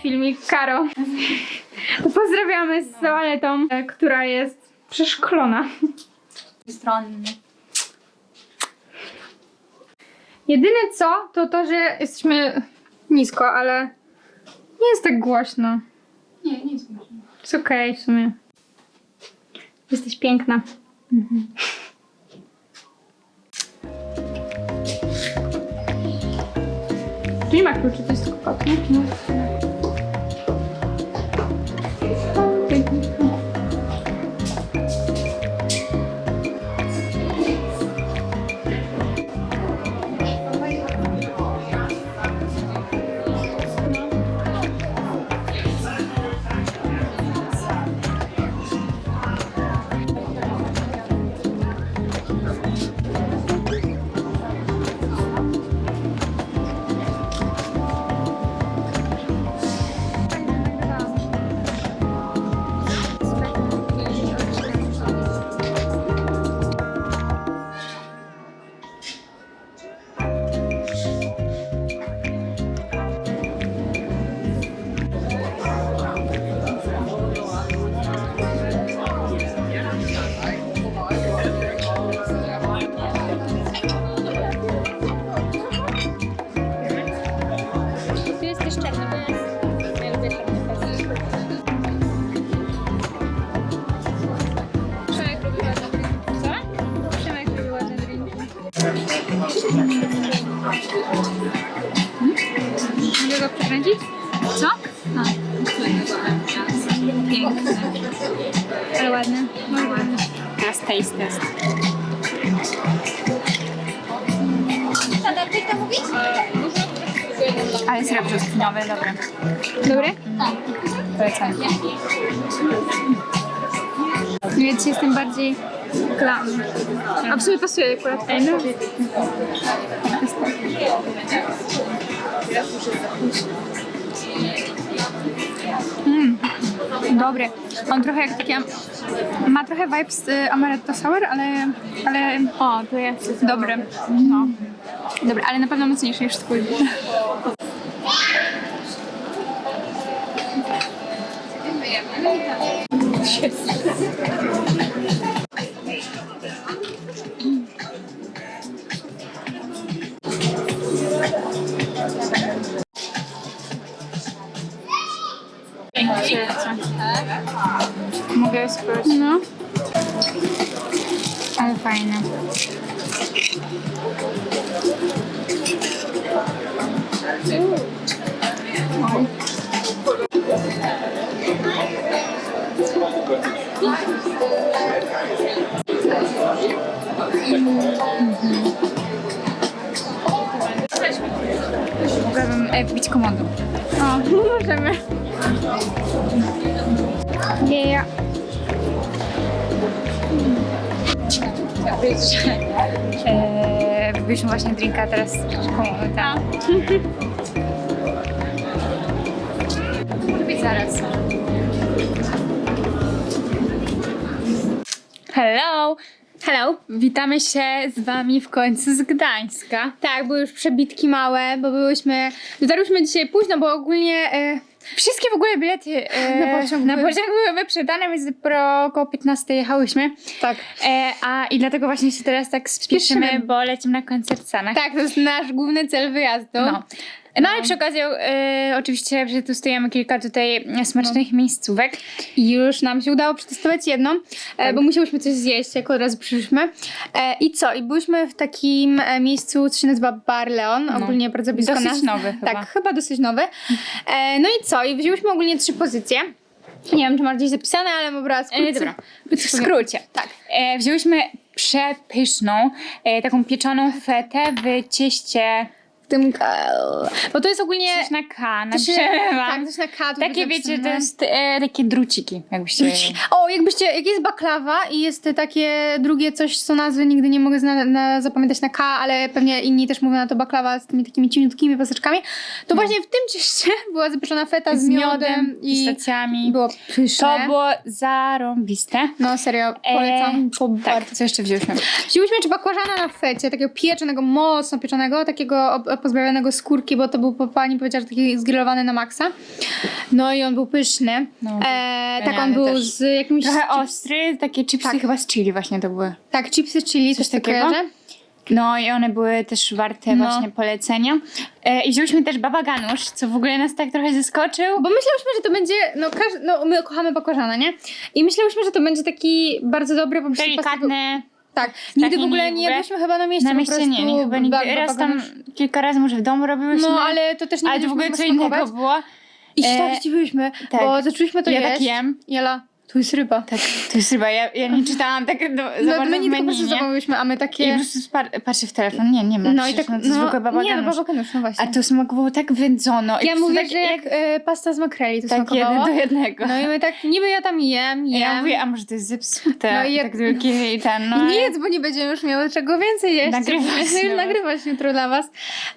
Filmik Karo, to pozdrawiamy z toaletą, e, która jest przeszklona. Stronny. Jedyne co, to to, że jesteśmy nisko, ale nie jest tak głośno. Nie, nie jest głośno. Jest okej w sumie. Jesteś piękna. Tu nie ma kluczy, to jest tylko kot, nie? No. Bardziej klam. A w sumie pasuje akurat. Ej, no. Dobry. On trochę jak takie... Ma trochę vibes y, Amaretto Sour, ale... ale O, to jest. dobry. No. Dobry, ale na pewno mocniejszy niż twój. Mogę spróbować? No. Ale fajne. Mogłabym e, wbić komodą. O, możemy. Eee, wybiliśmy właśnie drinka, teraz komodę. Tak. Lubię zaraz. Hello! Hello. Witamy się z wami w końcu z Gdańska. Tak, były już przebitki małe, bo byłyśmy. Dotarłyśmy dzisiaj późno, bo ogólnie. E, Wszystkie w ogóle bilety e, Na pociąg na były- pociąg były wyprzedane, więc dopiero około 15 jechałyśmy. tak. E, a i dlatego właśnie się teraz tak spieszymy, Spieszymy. bo lecimy na koncert w Stanach. Tak, to jest nasz główny cel wyjazdu. No. No ale przy okazji e, oczywiście przetestujemy kilka tutaj smacznych miejscówek. I już nam się udało przetestować jedną, e, Tak. bo musiałyśmy coś zjeść, jak od razu przyszliśmy. E, I co? I byliśmy w takim e, miejscu, co się nazywa Bar Leon, ogólnie bardzo blisko No. Dosyć nas. nowy chyba. Tak, chyba dosyć nowy. E, no i co? I wzięłyśmy ogólnie trzy pozycje. Nie wiem, czy masz gdzieś zapisane, ale dobra, skrócę. E, dobra, w skrócie. Tak. E, wzięłyśmy przepyszną, e, taką pieczoną fetę w cieście Tym... Bo to jest ogólnie... coś na K, na się, tak, coś na K. Takie wiecie, to jest e, takie druciki, jakbyście... O, jakbyście, jak jest baklawa i jest takie drugie coś, co nazwy nigdy nie mogę zna, na, zapamiętać na K, ale pewnie inni też mówią na to baklawa z tymi takimi cieniutkimi paseczkami, to właśnie w tym cieście była zapieczona feta z, Z miodem, miodem, i pistacjami. było pyszne. To było zarąbiste. No serio, polecam. to Tak, co jeszcze wzięłyśmy? Wzięłyśmy czy bakłażana na fecie, takiego pieczonego, mocno pieczonego, takiego pozbawionego skórki, bo to był, po- pani powiedziała, że taki zgrillowany na maksa. No i on był pyszny. No, e, tak, on był też. z jakimś... Trochę ostry, takie chipsy Tak. chyba z chili właśnie to były. Tak, chipsy chili, Coś coś takiego. takiego? No i one były też warte No. właśnie polecenia. E, I wzięliśmy też baba ganusz, co w ogóle nas tak trochę zaskoczył. Bo myślałyśmy, że to będzie, no, każ, no my kochamy bakłażana, nie? I myślałyśmy, że to będzie taki bardzo dobry, Delikatny. Tak, nigdy w ogóle nie jadłyśmy chyba na mieście Na po mieście prostu nie, nie chyba nigdy. Raz tam kilka razy może w domu robiłyśmy. No, ale to też nie ale to w ogóle co innego było. I się E, tak tak. bo zaczęliśmy to Ja jeść. tak jem. Jela, tu jest ryba. Tak, to jest chyba, ja, ja nie czytałam tak do, za No, bardzo menu w tylko po menu, prostu nie? zamawiałyśmy, a my I takie... po prostu patrzę w telefon, nie, nie ma. No i tak, no, to jest w ogóle baba nie, no ganusz. babaganusz, no właśnie. A to smakowało tak wędzono. I ja mówię, tak, że jak e, pasta z makreli to tak jeden smakowało. do jednego. No i my tak, niby ja tam jem, I jem. ja mówię, a może to jest zepsute? No i jak- tak wielkie i ten, no. I nie jedz, bo nie będziemy już miały czego więcej jeść. Nagrywać Już nie ma. nagrywać jutro dla was.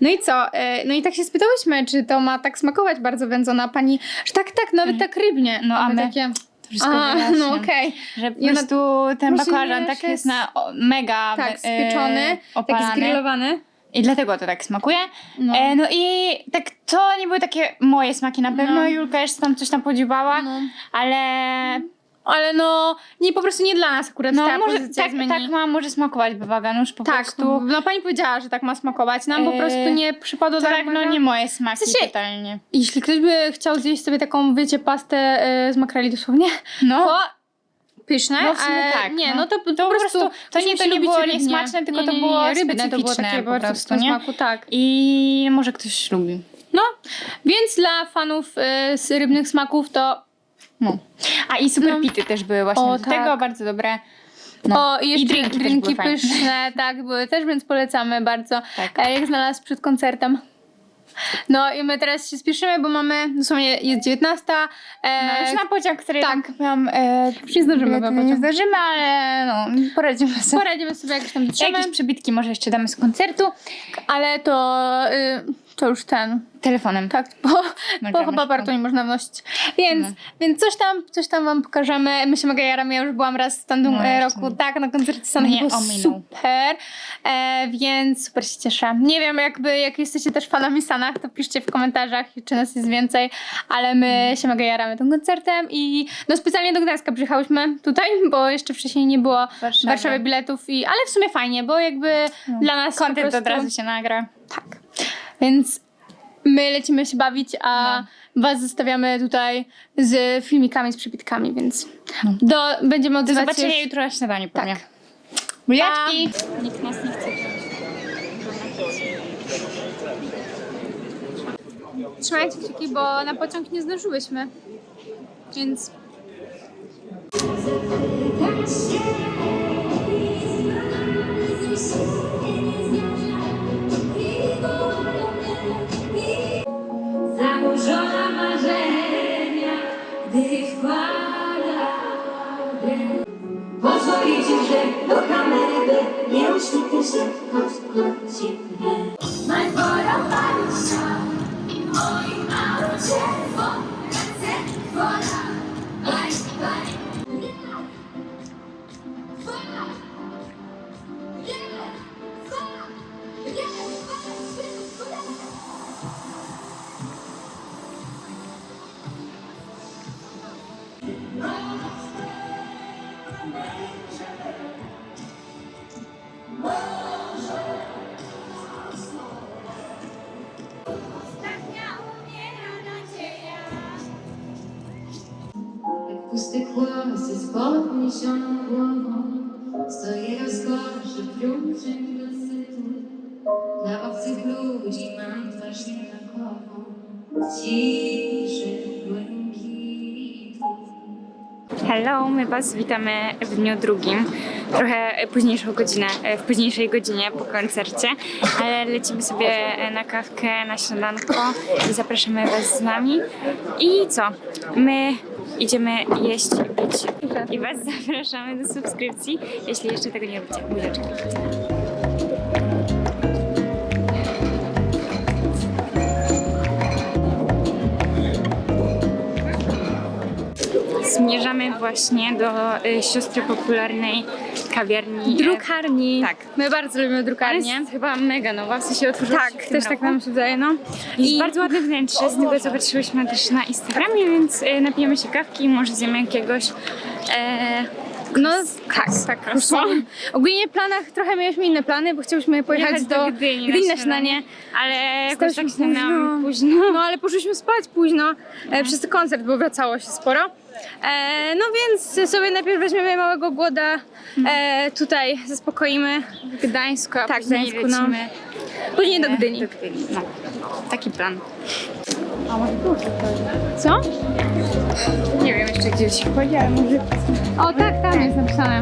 No i co? E, No i tak się spytałyśmy, czy to ma tak smakować bardzo wędzona pani, że tak, tak, nawet tak rybnie. No, a my takie... Wszystko A, wyjaśniam. no okej. Że po Ja na- prostu ten Właśnie bakłażan tak jest jest- na o, mega Tak, e, spieczony, taki opalany. zgrillowany. I dlatego to tak smakuje. No. No. E, no i tak to nie były takie moje smaki na pewno. No. Julka jeszcze tam coś tam podziubała, No. ale Ale no, nie, po prostu nie dla nas akurat no ta może pozycja tak, z menu. tak ma może smakować bawaganusz po Tak, prostu. no pani powiedziała, że tak ma smakować. Nam po E, prostu nie przypadło To do tak, no nie moje smaki W sensie- totalnie. Jeśli ktoś by chciał zjeść sobie taką, wiecie, pastę e, z makreli dosłownie, No. to pyszne. No w sumie e, tak, Nie, no. no to, po po prostu, to nie- to nie było niesmaczne, tylko Nie, to nie, było nie, rybne, to było specyficzne takie po bardzo prostu, w nie? smaku, tak. I może ktoś lubi. No, więc dla fanów z rybnych smaków to No. A i super No. pity też były właśnie O, do tak. tego, bardzo dobre. No. O, i jeszcze I drinki drinki, pyszne, tak, były też, więc polecamy bardzo. Tak. E, jak znalazł przed koncertem. No i my teraz się spieszymy, bo mamy, dosłownie jest 19. E, No, już na pociąg, który tak. tak. tam e, nie zdążymy nie pociąg. zdążymy, ale no, poradzimy sobie. poradzimy sobie jakoś tam dotrzemy, Jakieś przebitki może jeszcze damy z koncertu. ale to, y, to już ten, Telefonem. tak, bo, bo Nagramy chyba warto nie można wnosić. Więc, No. więc coś tam, coś tam wam pokażemy. My się mega jaramy, ja już byłam raz w Standum No, e, roku, nie. tak, na koncercie Stanów Mnie było ominął. super, e, więc super się cieszę. Nie wiem, jakby, jak jesteście też fanami Stanach, to piszcie w komentarzach, czy nas jest więcej, ale my Mm. się mega jaramy tym koncertem i no specjalnie do Gdańska przyjechałyśmy tutaj, bo jeszcze wcześniej nie było w Warszawie. Warszawie biletów, i, ale w sumie fajnie, bo jakby dla nas po Content prostu... od razu się nagra. Tak. Więc my lecimy się bawić, a No. was zostawiamy tutaj z filmikami, z przybitkami, więc No. do, będziemy Do odzywać zobaczenia się już. jutro na śniadaniu Tak. pewnie. Buziaczki! Nikt nas nie chce Trzymajcie kciuki, bo na pociąg nie zdążyłyśmy. Więc Zanurzona manger nos camembert et aussi que je pense. Mas bora para o chão e põe ao chefão, quer dizer, bora, vai, vai. Raise your pusty głos z podniesioną głową Stoję rozkoszy wróżeń dosytu Dla obcych ludzi mam twarz jednakową Ciszy błękitu Hello, my Was witamy w dniu drugim. Trochę późniejszą godzinę, w późniejszej godzinie po koncercie, ale lecimy sobie na kawkę, na śniadanko i zapraszamy Was z nami. I co? My idziemy jeść i pić i Was zapraszamy do subskrypcji, jeśli jeszcze tego nie robicie. Buziaczki. Zmierzamy właśnie do y, siostry popularnej kawiarni. Drukarni. Tak. My bardzo lubimy drukarnię. jest chyba mega nowa, w sensie otworzyła Tak, się w tym też tak roku. nam się wydaje, no. Jest I- bardzo ładne wnętrze, z tego co patrzyłyśmy też na Instagramie, więc y, napijemy się kawki i może zjemy jakiegoś e, No tak, tak. Croissant. Ogólnie w planach trochę mieliśmy inne plany, bo chcieliśmy pojechać jechać do, Gdyni, Gdyni na śniadanie. ale jakoś tak się nam późno. No ale poszliśmy spać późno e, przez ten koncert, bo wracało się sporo. E, no więc sobie najpierw weźmiemy małego głoda, e, tutaj zaspokoimy. W Gdańsku, a Tak, w później Gdańsku, no. lecimy Później do e, Gdyni. Do Gdyni. No, taki plan. Co? Nie wiem jeszcze gdzie ale może... O tak, tam jest napisane.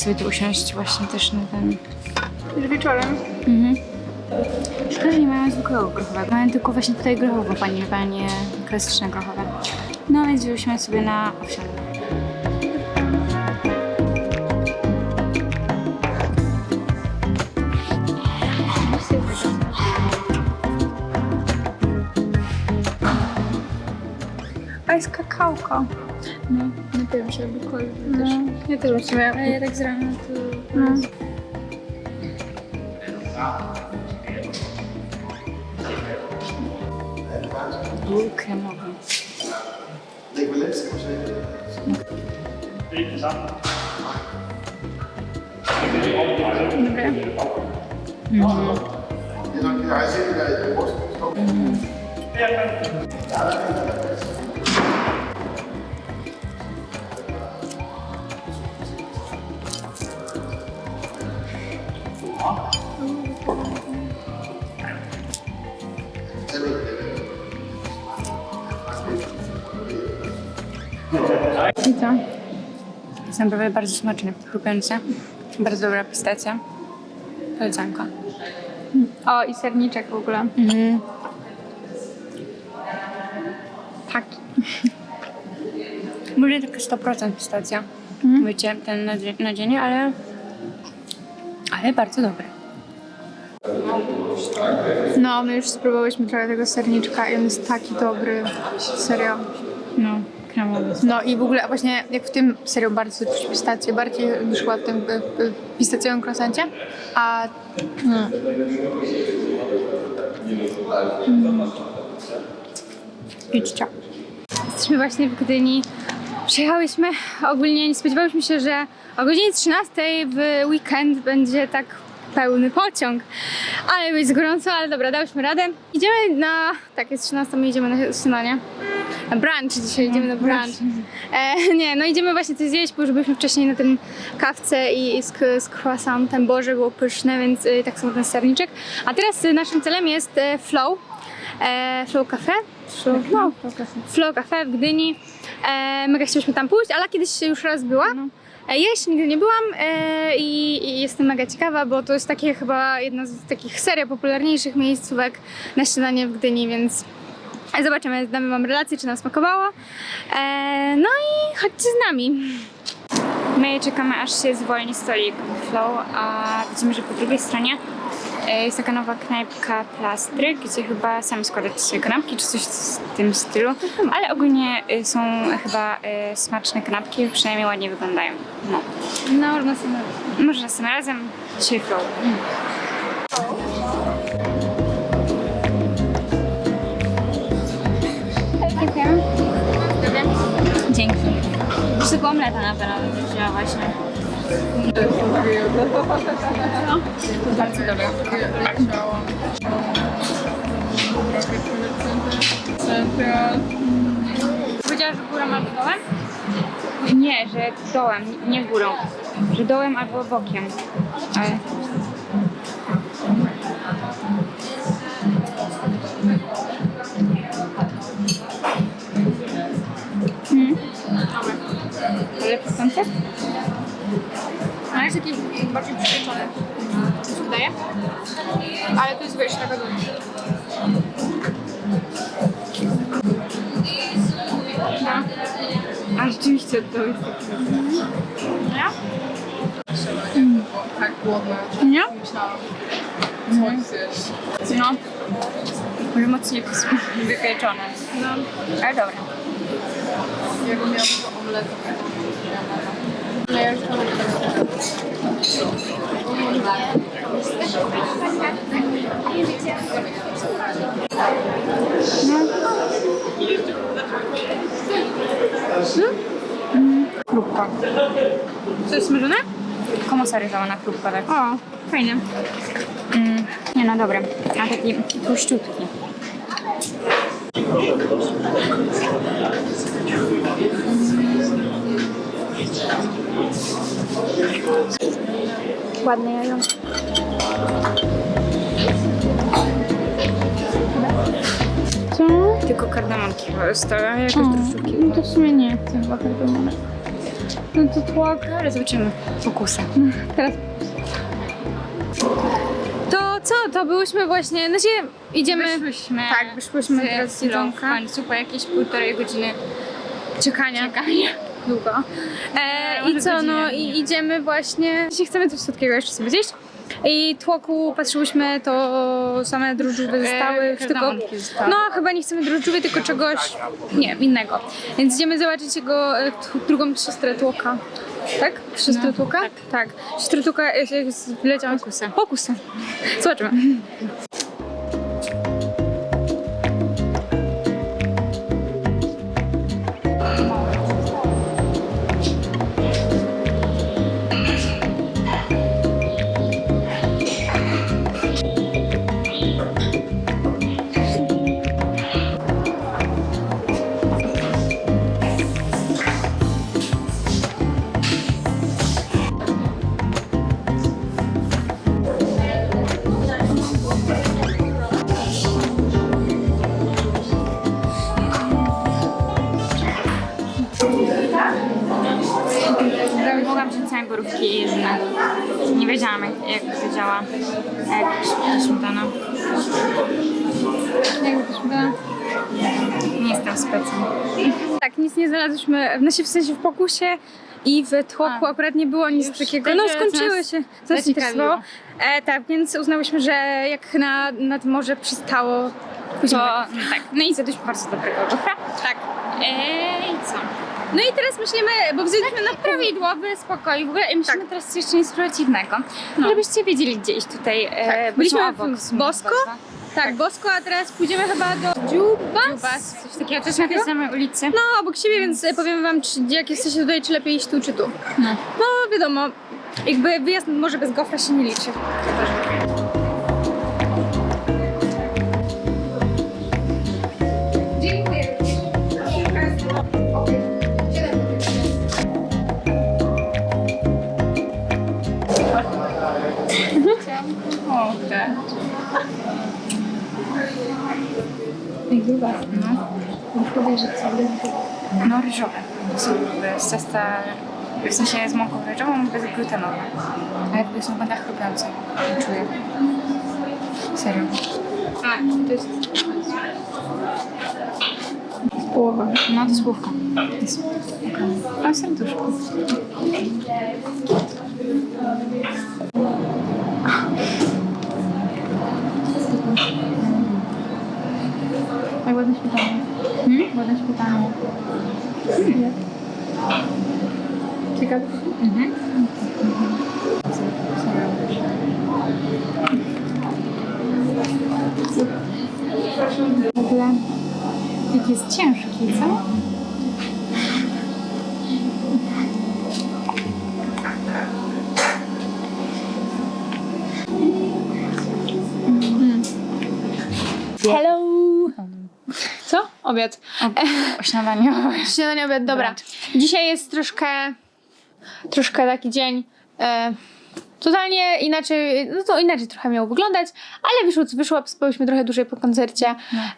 Sobie tu usiąść właśnie też na ten... Już wieczorem. Mhm. Szkoda, że nie mają zwykłego grochowego. Mają tylko właśnie tutaj grochowo wanilkę, a nie klasyczne grochowe. No więc wzięłyśmy sobie na owsiane. Jest kakałko. No, napiłem się albo kolu też. No, ja też bym sobie... Ale ja tak z rana to... No. Ból kremowy. I co? Jest naprawdę bardzo smaczny, chrupiący. Bardzo dobra pistacja. Polecanka. O, i serniczek w ogóle. Mhm. Taki. Może taka 100% pistacja. Mhm. Wiecie, ten nadzie- nadzienie, ale... Ale bardzo dobry. No, my już spróbowałyśmy trochę tego serniczka i on jest taki dobry. Serio. No, i w ogóle właśnie jak w tym serio bardzo czuć pistację, bardziej niż w tym pistacjowym croissancie. A mm. Idźcie. Jesteśmy właśnie w Gdyni. Przyjechałyśmy, ogólnie nie spodziewałyśmy się, że o godzinie 13 w weekend będzie tak pełny pociąg. Ale jest gorąco, ale dobra, dałyśmy radę. Idziemy na... Tak, jest 13, my idziemy na śniadanie. Na brunch dzisiaj, idziemy na brunch. E, nie, no idziemy właśnie coś zjeść, bo już byliśmy wcześniej na tym kawce i, i z, z croissantem. Boże, było pyszne, więc y, tak samo ten serniczek. A teraz y, naszym celem jest e, Flow. E, Flow Cafe. Flow, no, Flow Cafe w Gdyni. E, mega chcieliśmy tam pójść, ale kiedyś już raz była. E, ja jeszcze nigdy nie byłam e, i, i jestem mega ciekawa, bo to jest takie chyba jedna z takich serio popularniejszych miejscówek na śniadanie w Gdyni, więc zobaczymy, damy wam relację, czy nam smakowało. E, no i chodźcie z nami. My czekamy aż się zwolni stolik Flow, a widzimy, że po drugiej stronie e, jest taka nowa knajpka Plastry, gdzie chyba sami składać sobie kanapki czy coś w tym stylu, ale ogólnie e, są chyba e, smaczne kanapki, przynajmniej ładnie wyglądają. No. No, na samym Może następnym razem dzisiaj Flow. Zwykłą omleta na pewno bym wzięła właśnie. Bardzo dobre. Powiedziała, że góra malkowa? Nie, Nie, że dołem, nie górą. Że dołem albo bokiem. Ale... bardziej przypieczony. Mi się wydaje. Ale to jest wiesz, taka duża. No. A rzeczywiście to jest taki. Nie? Tak głodna. Nie? Myślałam. Co chcesz? No. Może mocniej wypieczone. No. Ale dobra. Jakbym miała ja już to. Krupka. Co jest smażone? Komosa ryżowa na krupka, tak. O, fajnie. Mm. Nie no, dobra. A taki tłuściutki. Ładne jajo. Co? Tylko kardamonki chyba zostały, a jakoś drożdżówki. No to w sumie nie chcę chyba kardemonek. No to tłok. Ale zobaczymy. Pokusa. Teraz. To co? To byłyśmy właśnie. Znaczy idziemy. Wyszłyśmy. Tak, wyszłyśmy teraz z z jedzonka. po jakieś półtorej godziny Czekania. czekania. Długo. E, I co, no i idziemy właśnie. Jeśli chcemy coś słodkiego jeszcze sobie zjeść. I tłoku patrzyłyśmy, to same drożdżówy zostały. już tylko, no chyba nie chcemy drożdżówy, tylko czegoś, nie, innego. Więc idziemy zobaczyć jego e, t- drugą siostrę tłoka. Tak? Siostrę No, tłoka? tak. Tak. Siostrę tłoka e, e, wleciała. Pokusa. Pokusa. Zobaczymy. Znalazłyśmy, znaczy w sensie w pokusie i w tłoku A. akurat nie było nic takiego. tak, No skończyły się, zaciekawiło. E, tak, więc uznałyśmy, że jak na, nad morze przystało, To tak. No i zjadłyśmy bardzo dobrego. Tak. Eee, i co? No i teraz myślimy, bo wzięliśmy na Prawidłowy, spokój. W ogóle i myślimy teraz jeszcze nic dziwnego. No. Żebyście wiedzieli gdzieś tutaj. E, Tak. bo Byliśmy są w obok sumie Bosko? Tak, Bosko, a teraz pójdziemy chyba do Dziubas. Dziubas, coś takiego. Jest na tej samej ulicy. No, obok siebie, więc e, powiem wam, czy, jak jesteście tutaj, czy lepiej iść tu, czy tu. No. No, wiadomo, jakby wyjazd może bez gofra się nie liczy. O, tak. No, ryżowe. Są z ciasta, w sensie z mąką ryżową, bezglutenowe. A jakby są będą chrupiące. Czuję. Serio. A, to jest... Połowa. No, to słówka. Jest. A serduszko. Tak, ładne śmietane. Hmm? Ładne śmietane. Ciekawe. Mhm. W ogóle jest ciężki, co? Obiad. O śniadaniu. Śniadanie, obiad, dobra. Dzisiaj jest troszkę, troszkę taki dzień e, totalnie inaczej, no to inaczej trochę miał wyglądać, ale wyszło co wyszło, spałyśmy trochę dłużej po koncercie,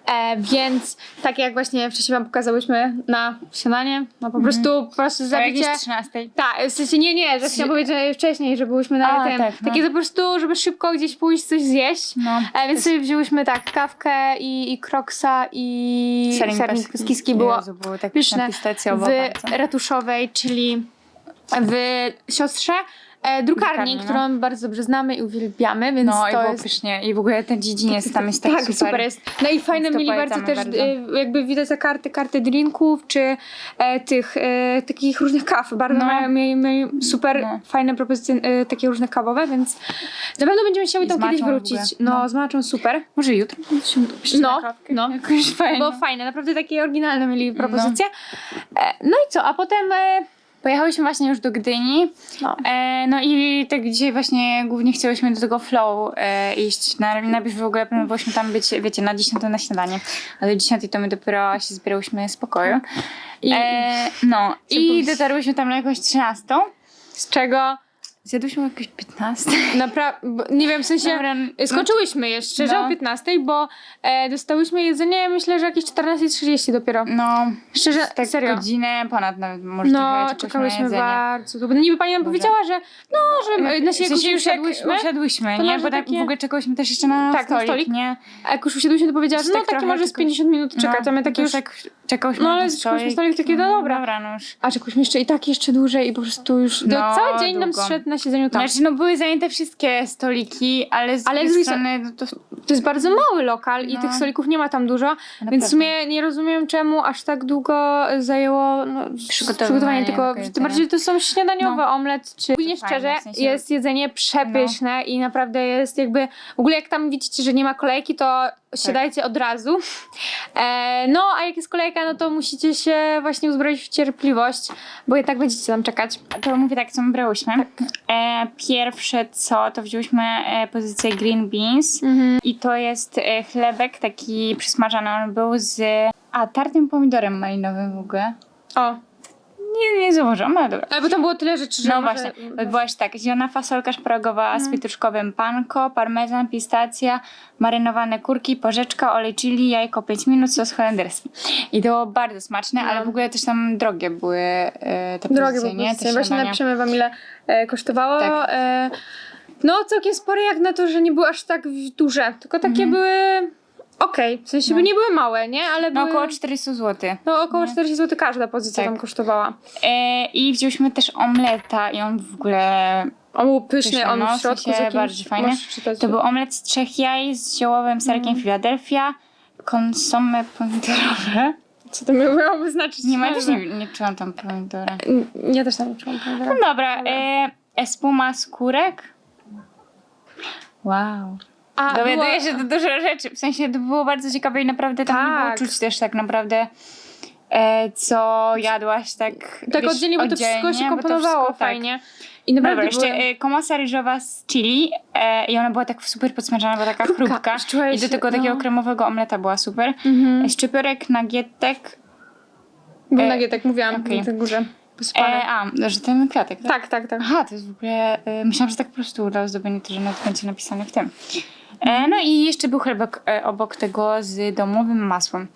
e, więc tak jak właśnie wcześniej wam pokazałyśmy na śniadanie, no po prostu, po prostu O zabicie... jakiejś 13. Tak, w sensie nie, nie, że chciałam powiedzieć wcześniej, że byłyśmy na A, tym. tak, no. Takie po prostu, żeby szybko gdzieś pójść, coś zjeść. No. E, więc sobie wzięłyśmy tak, kawkę i, i kroksa i sernik, peskiski było Jezu, było tak pyszne w ratuszowej, czyli w siostrze e, drukarni, Drukarni, no. którą bardzo dobrze znamy i uwielbiamy, więc No i to było jest pysznie. I w ogóle ten dziedziniec tam jest tak, tak, super. jest. No i fajne Więc to mieli bardzo też, bardzo. e, jakby widać te karty, karty drinków, czy e, tych e, takich różnych kaw. Bardzo No. mają, mieli, mieli super No. fajne propozycje, e, takie różne kawowe, więc na pewno będziemy chciały I tam z kiedyś w wrócić. ogóle. No, No. z maczą super. Może jutro się No, no. Jakoś fajnie. Było fajne, naprawdę takie oryginalne mieli propozycje. E, no i co, a potem... E, Pojechałyśmy właśnie już do Gdyni. no. E, no i tak dzisiaj właśnie głównie chciałyśmy do tego flow e, iść. Na, najpierw w ogóle planowaliśmy tam być, wiecie, na 10 na śniadanie. A do 10 to my dopiero się zbierałyśmy z pokoju. I E, no i dotarłyśmy tam na jakąś 13. z czego Zjadłyśmy jakieś 15. naprawdę, nie wiem, w sensie... Dobra, no- Skończyłyśmy jeszcze, No. o 15, bo e, dostałyśmy jedzenie, myślę, że jakieś 14.30 dopiero. No, Szczerze, tak serio. godzinę, ponad nawet może No, trochę czekałyśmy na jedzenie. bardzo długo. No niby pani nam powiedziała, że no, że e, na W się sensie już jak usiadłyśmy, usiadłyśmy, to nie? Bo tak takie- w ogóle czekałyśmy też jeszcze na Tak, na stolik, stolik. nie? a jak już usiadłyśmy, to powiedziała, że no tak trochę może z tylko- 50 minut czekać, a my takie to już... tak czekałyśmy No, na ale ten czekałyśmy stolik, takie, no dobra. Dobra, no już. A czekałyśmy jeszcze i tak jeszcze dłużej i po prostu już No, no, cały dzień nam długo. zszedł na siedzeniu tam. Znaczy, no były zajęte wszystkie stoliki, ale z Ale drugiej strony no to To jest bardzo mały lokal i No. tych stolików nie ma tam dużo, więc w Naprawdę. sumie nie rozumiem czemu aż tak długo zajęło no, przygotowanie tylko, tego tym jedzenia. bardziej to są śniadaniowe No. omlet, czy Ogólnie szczerze, w sensie- No. jest jedzenie przepyszne i naprawdę jest jakby, w ogóle jak tam widzicie, że nie ma kolejki, to Tak. siadajcie od razu. E, no, a jak jest kolejka, no to musicie się właśnie uzbroić w cierpliwość, bo i tak będziecie tam czekać. To mówię tak, co my brałyśmy. Tak. E, pierwsze co, to wzięłyśmy e, pozycję green beans Mhm. i to jest e, chlebek taki przysmażany. On był z a, tartym pomidorem malinowym w ogóle. O, Nie, nie zauważyłam, ale dobra. ale bo tam było tyle rzeczy, że No może- właśnie, była jeszcze tak, zielona fasolka szparagowa Mhm. z pietruszkowym panko, parmezan, pistacja, marynowane kurki, porzeczka, olej chili, jajko 5 minut, sos holenderski. I to było bardzo smaczne, No. ale w ogóle też tam drogie były e, te Drogie pozycje, nie? pozycje. Te Właśnie śniadania. napiszemy wam ile e, kosztowało. Tak. E, no całkiem spore jak na to, że nie były aż tak w- duże, tylko takie były okej, w sensie Mhm. No. by nie były małe, nie? Ale No były, około 400 zł. no, około 40 zł każda pozycja Tak. tam kosztowała. E, I wzięliśmy też omleta i on w ogóle... Był pyszny, Pyszny, on no, w w środku sensie z jakimś... bardzo fajny. Możesz czytać. To był omlet z trzech jaj z ziołowym serkiem Mhm. Philadelphia, konsomme pomidorowe. Co to miałoby znaczyć? Nie ma, ja też nie, nie czułam tam pomidora. Ja też tam nie czułam. prawda? No dobra, e, espuma skórek. Wow. A, Dowiaduję było- się do dużo rzeczy. W sensie to było bardzo ciekawe i naprawdę tam nie było Tak. czuć też tak naprawdę e, co jadłaś tak Tak wiesz, oddzielnie, bo to wszystko się to komponowało wszystko, tak. fajnie. I naprawdę Dobra, jeszcze były... e, komasa ryżowa z chili e, i ona była tak super podsmażana, była taka Chrupka. chrupka. Czułeś I do tego no. takiego kremowego omleta była super. Mhm. E, nagietek. Był e, nagietek, mówiłam okej. na tej górze. E, a, że ten kwiatek, tak? tak, tak, tak. Aha, to jest w ogóle. E, myślałam, że tak po prostu udało zdobienie to, że nawet będzie napisane w tym. E, no i jeszcze był chlebek e, obok tego z domowym masłem.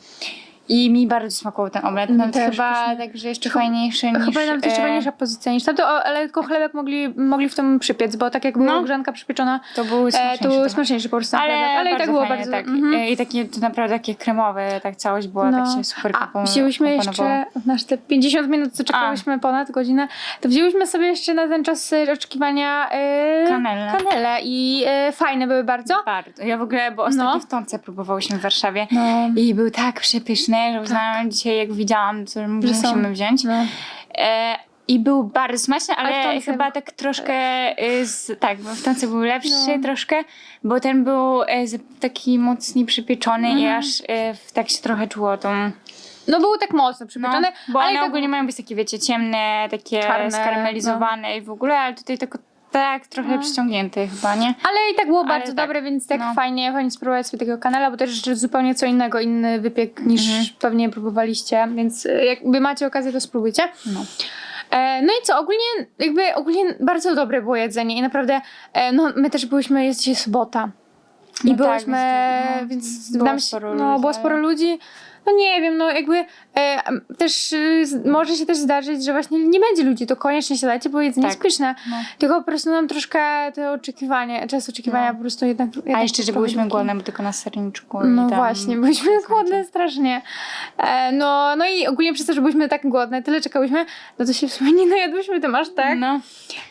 I mi bardzo smakował ten omlet. Nawet też, chyba także jeszcze fajniejszy niż... Chyba nawet jeszcze e, fajniejsza pozycja niż tamto, ale tylko chlebek mogli, mogli w tym przypiec, bo tak jak była No. grzanka przypieczona, To był e, smaczniejszy. to był trochę. smaczniejszy po prostu ale, chlebek. ale i tak było fajnie, bardzo... Tak. mhm. E, I takie to naprawdę takie kremowe, tak całość była, tak się super A wzięłyśmy jeszcze, nasz te 50 minut, co czekałyśmy ponad godzinę, to wzięłyśmy sobie jeszcze na ten czas oczekiwania Kanele. kanele i e, fajne były bardzo. Bardzo. Ja w ogóle, bo ostatnio No. w Tonce próbowałyśmy w Warszawie No. i był tak przepyszny, że uznałam dzisiaj, jak widziałam, są. musimy wziąć. No. E, I był bardzo smaczny, ale, Ale chyba tak troszkę, y, z, tak, bo w Tonce był lepszy No. troszkę, bo ten był e, taki mocniej przypieczony i Mhm. aż e, tak się trochę czuło tą... no był tak mocno No, przypieczony, bo ale one tak ogólnie mają być takie, wiecie, ciemne, takie Czarne, no. skarmelizowane i w ogóle, ale tutaj tylko tak trochę No. przyciągnięty chyba, nie? Ale i tak było Ale bardzo tak, dobre, więc tak no. fajnie fajnie spróbować sobie tego kanala, bo też jeszcze zupełnie co innego, inny wypiek niż Mhm. pewnie próbowaliście, więc e, jakby macie okazję, to spróbujcie. No. E, no i co, ogólnie jakby ogólnie bardzo dobre było jedzenie i naprawdę, e, no my też byłyśmy, jest dzisiaj sobota. I No tak, byłyśmy, więc- więc było nam sporo no, ludzi, było sporo ludzi. No nie wiem, no jakby e, też z- może się też zdarzyć, że właśnie nie będzie ludzi, to koniecznie siadajcie, bo jedzenie jest Tak. pyszne. No. Tylko po prostu nam troszkę te oczekiwanie, czas oczekiwania No. po prostu jednak... A jednak jeszcze, że byłyśmy głodne, bo tylko na serniczku. No tam- właśnie, byliśmy głodne strasznie. E, no, no i ogólnie przez to, że byliśmy tak głodne, tyle czekałyśmy, no to się w sumie nie najadłyśmy tym aż tak. No,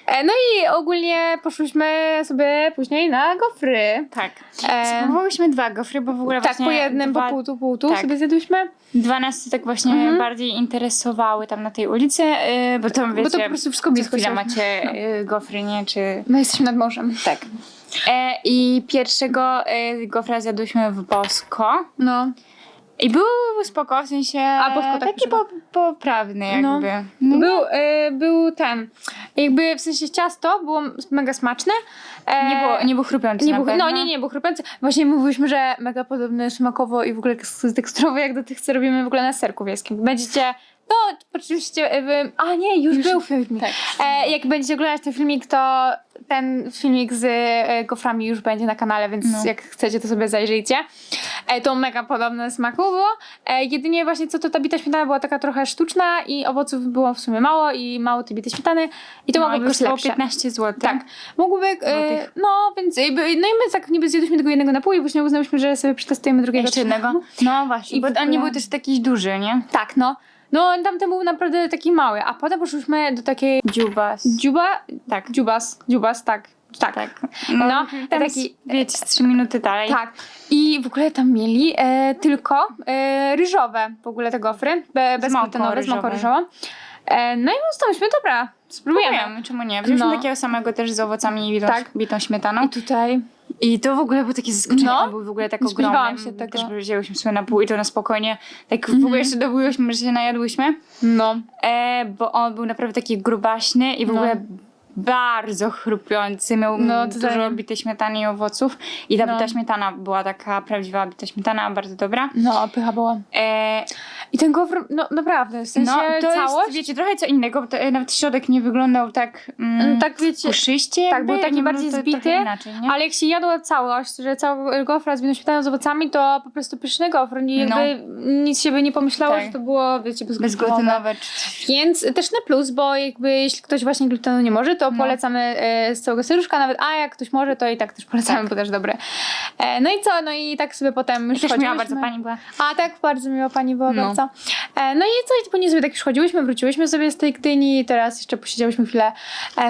E, no i ogólnie poszłyśmy sobie później na gofry. tak. E, Spróbowałyśmy dwa gofry, bo w ogóle tak, właśnie po jednym, dwa, po pół tu, pół tu tak. sobie zjadłyśmy. Dwa nas tak właśnie Mhm. bardziej interesowały tam na tej ulicy, yy, bo to wiecie, bo to po prostu wszystko blisko chwilę się. macie yy, gofry, nie? Czy... My jesteśmy nad morzem. Tak. E, I pierwszego e, gofra zjadłyśmy w Bosko. No. I był spoko, w sensie A, Bosko tak taki po, poprawny No. jakby. No. Był, e, był ten, jakby w sensie ciasto było mega smaczne. E, Nie było, nie był chrupiący Nie na był, pewno. no nie, nie był chrupiący. Właśnie mówiłyśmy, że mega podobny smakowo i w ogóle teksturowo jak do tych, co robimy w ogóle na serku wiejskim. Będziecie, no oczywiście, e, wy, a nie, już, był filmik. tak. E, jak będziecie oglądać ten filmik, to ten filmik z e, goframi już będzie na kanale, więc No. jak chcecie, to sobie zajrzyjcie. E, to mega podobne smaku było. E, jedynie właśnie co to ta bita śmietana była taka trochę sztuczna i owoców było w sumie mało i mało tej bitej śmietany i to no, mogło i być kosztowało lepsze. 15 zł. Tak. Mogłoby, e, no więc jakby, no i my tak niby zjedliśmy tego jednego napoju, później uznałyśmy, że sobie przetestujemy drugiego. Jeszcze jednego. No właśnie, I bo on nie był też taki duży, nie? Tak, no. No tamten był naprawdę taki mały, a potem poszłyśmy do takiej Dziubas. dziuba, Tak. dziubas, dziubas, tak. Tak. Tak. No, No, taki- wiecie, 3 minuty dalej. Tak. I w ogóle tam mieli e, tylko e, ryżowe w ogóle te gofry, be, bezglutenowe, z mąką ryżową. E, no i ustaliśmy, dobra, spróbujemy. Spróbujemy, czemu nie? Wzięliśmy No. takiego samego też z owocami i bitą, Tak. bitą śmietaną. I tutaj I to w ogóle było takie zaskoczenie, No. był w ogóle tak Nie spodziewałam ogromny. się tego. Też wzięłyśmy sobie na pół i to na spokojnie. Tak w Mhm. ogóle jeszcze dobyłyśmy, że się najadłyśmy. no. E, bo on był naprawdę taki grubaśny i w No. ogóle bardzo chrupiący. Miał No, no, to dużo zajem. bitej śmietany i owoców. I ta No. bita śmietana była taka prawdziwa bita śmietana, bardzo dobra. No, pycha była. E, I ten gofr, no naprawdę, w sensie no to całość. jest, wiecie, trochę co innego, bo to, e, nawet środek nie wyglądał tak mm, tak wiecie, puszyście tak, był taki jakby bardziej to zbity, inaczej, ale jak się jadło całość, że cały gofra z wino śmietaną z owocami, to po prostu pyszny gofr. Nie, jakby nic się by nie pomyślało, Tak. że to było, wiecie, bezglutenowe. Bezglutenowe. Więc też na plus, bo jakby jeśli ktoś właśnie glutenu nie może, to No. polecamy e, z całego serduszka nawet, a jak ktoś może, to i tak też polecamy, Tak. bo też dobre. E, no i co, no i tak sobie potem już też chodziłyśmy. bardzo pani była. A tak, bardzo miła pani była, No. bardzo. E, no i co, i później sobie tak już chodziłyśmy, wróciłyśmy sobie z tej Gdyni, teraz jeszcze posiedziałyśmy chwilę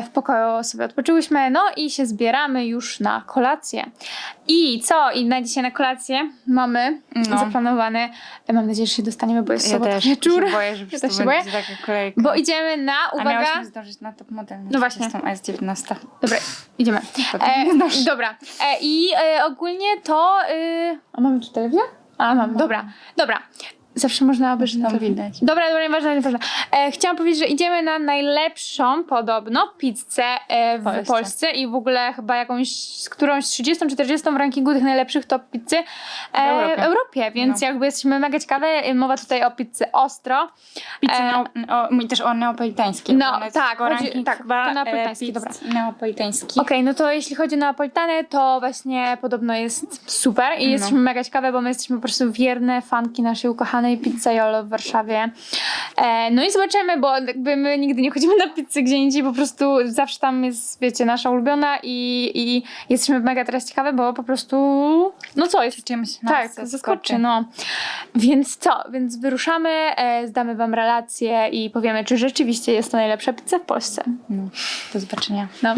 w pokoju, sobie odpoczyłyśmy, no i się zbieramy już na kolację. I co? I na dzisiaj na kolację mamy No. zaplanowane, mam nadzieję, że się dostaniemy, bo jest Ja sobota też wieczór. się boję, że Ja też się boję. będzie taka kolejka. Bo idziemy na, A uwaga, miałyśmy zdążyć na top model. No właśnie. Jestem S19. Dobra, idziemy. E, dobra. E, I e, ogólnie to. E, a mamy tu telewizję? A, mamy. Dobra, dobra. Zawsze można obejrzeć Tam widać. Dobra, dobra, nieważne, nieważne. E, chciałam powiedzieć, że idziemy na najlepszą podobno pizzę e, w Polsce. Polsce. i w ogóle chyba jakąś, z którąś 30-40 w rankingu tych najlepszych top pizzy e, W Europie. więc No. jakby jesteśmy mega ciekawe. E, Mowa tutaj o pizzy ostro. Pizzy E, neo, o, też o neapolitańskiej. No, tak, chodzi- tak, chyba, to neapolitański, e, dobra. Neapolitański. Okej, no to jeśli chodzi o Neapolitanę, to właśnie podobno jest super i No. jesteśmy mega ciekawe, bo my jesteśmy po prostu wierne fanki naszej ukochanej pizzaiolo w Warszawie. E, no i zobaczymy, bo jakby my nigdy nie chodzimy na pizzę gdzie indziej, po prostu zawsze tam jest, wiecie, nasza ulubiona i, i jesteśmy mega teraz ciekawe, bo po prostu, no co, jest Czymś tak, zaskoczy, zaskoczy. no. Więc co? Więc wyruszamy, e, zdamy wam relację i powiemy, czy rzeczywiście jest to najlepsza pizza w Polsce. No, do zobaczenia. No.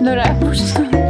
Dobra, puść.